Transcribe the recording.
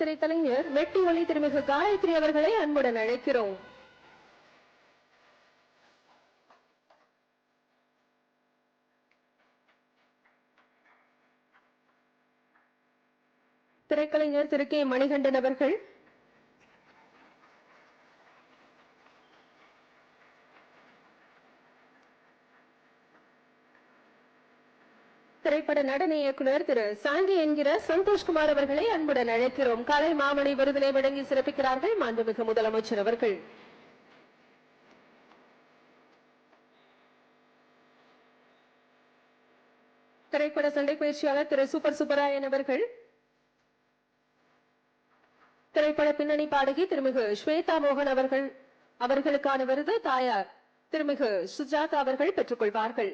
திரைக்கலைஞர் வெட்டி ஒளி திருமிகு காயத்ரி அவர்களை அன்புடன் அழைக்கிறோம். திரைக்கலைஞர் திரு கே மணிகண்டன் அவர்கள் திரைப்பட நடன இயக்குனர் திரு சாங்கி என்கிற சந்தோஷ்குமார் அவர்களை அன்புடன் அழைக்கிறோம். கலை மாமணி விருதினை வழங்கி சிறப்பிக்கிறார்கள் மாண்புமிகு முதலமைச்சர் அவர்கள். திரைப்பட சண்டை பயிற்சியாளர் திரு சூப்பர் சுப்பராயன் அவர்கள். திரைப்பட பின்னணி பாடகி திருமிகு ஸ்வேதா மோகன் அவர்கள். அவர்களுக்கான விருது தாயார் திருமிகு சுஜாதா அவர்கள் பெற்றுக்கொள்வார்கள்.